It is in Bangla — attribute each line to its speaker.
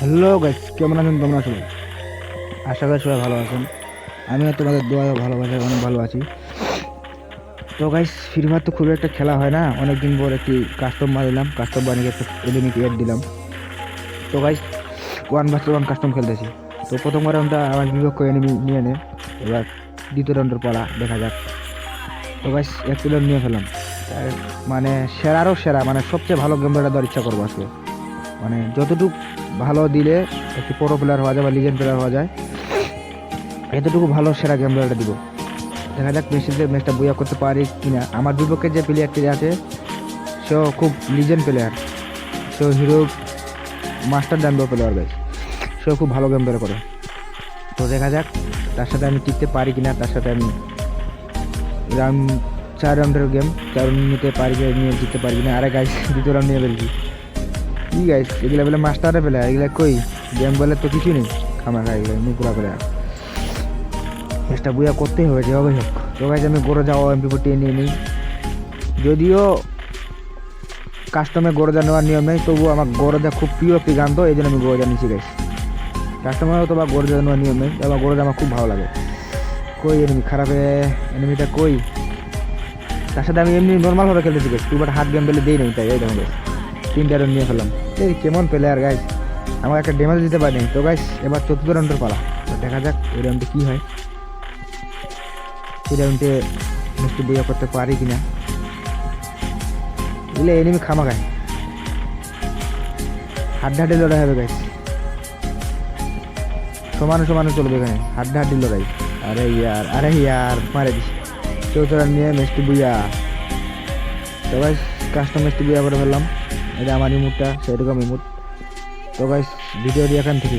Speaker 1: হ্যালো গাইস কেমন আছেন? তোমরা সবাই আশা করি সবাই ভালো আছেন। আমিও তোমাদের দোয়া ও ভালোবাসায় অনেক ভালো আছি। তো গাইস ফ্রি ফায়ার তো খুব একটা খেলা হয় না। অনেক দিন পর একটি কাস্টম বানালাম। কাস্টম বানিয়ে একটা এড দিলাম। তো guys one versus one custom খেলতেছি। তো প্রথমবার রাউন্ডটা আমার বিপক্ষ এনিমি নিয়ে নে। এবার দ্বিতীয় রাউন্ডের পালা দেখা যাক। তো গাইস এক প্লেয়ার নিয়ে ফেলাম মানে সেরারও সেরা। মানে সবচেয়ে ভালো গেমটা দেওয়ার ইচ্ছা করব আজকে। মানে যতটুকু ভালো দিলে একটু প্রো প্লেয়ার হওয়া যায় বা লিজেন্ড প্লেয়ার হওয়া যায়, এতটুকু ভালো সেরা গেম প্লেয়ারটা দিব। দেখা যাক মেসিদের ম্যাচটা বইয়া করতে পারি কি না আমার বিপক্ষে যে প্লেয়ারটি আছে, সেও খুব লিজেন্ড প্লেয়ার সেও হিরো মাস্টার ডান্ডো প্লেয়ার গাইস সেও খুব ভালো গেম প্লেয়ার করে। তো দেখা যাক তার সাথে আমি টিকতে পারি কিনা, তার সাথে আমি রাউন্ড চার রাউন্ডের গেম চার রাউন্ড নিতে পারি নিয়ে জিততে পারি কিনা। আরে গাইস দ্বিতীয় রাউন্ড নিয়ে ফেলছি। কি গাইস এগুলা বলে মাস্টারে পেলে এগুলা কই? গেম বলে তো কিছু নেই। আমার এগুলো নুকুলা পেলে চেষ্টা বুঝা করতেই হবে যেভাবে হোক। তো গাইস আমি গড়ে যাওয়া এমপি ফোরটি নিয়ে নিই। যদিও কাস্টমে গরজা নেওয়ার নিয়ম নেই, তবুও আমার গরজা খুব প্রিয় একটি গান তো এই জন্য আমি গরজা নিচ্ছি গাইস কাস্টমারও তো বা গড়ে নেওয়ার নিয়ম নেই আমার গড়ে আমার খুব ভালো লাগে। কই এনিমি খারাপে এনিমিটা কই? তার সাথে আমি এমনি নর্মালভাবে খেলতে শিখেছি তুই বাট হাত গেম পেলে দিই নাই, তাই, এই দেখো guys। তিনটা রান নিয়ে ফেললাম। এই কেমন প্লেয়ার গাইস আমাকে একটা ড্যামেজ দিতে পারেনি। তো গাইস এবার চতুর্থ রাউন্ডের পালা। তো, দেখা যাক এই রাউন্ডে কী হয়। এই রাউন্ডে মিষ্টি বইয়া করতে পারি কি না এগুলো এনিমি খামা গায় হাড্ডাহাড্ডি লড়াই হবে গাইস সমানে সমানে চলবে এখানে। হাড্ডাহাড্ডি লড়াই। আরে ইয়ার আরে ইয়ার, মারে দিস। চৌথ রান নিয়ে মিষ্টি বুইয়া তো গাইস কাস্টম মিষ্টি বুইয়া করে ফেললাম। এটা আমার ইমুটটা সেরকম ইমুট। তো গাইস ভিডিওটি এখান থেকে।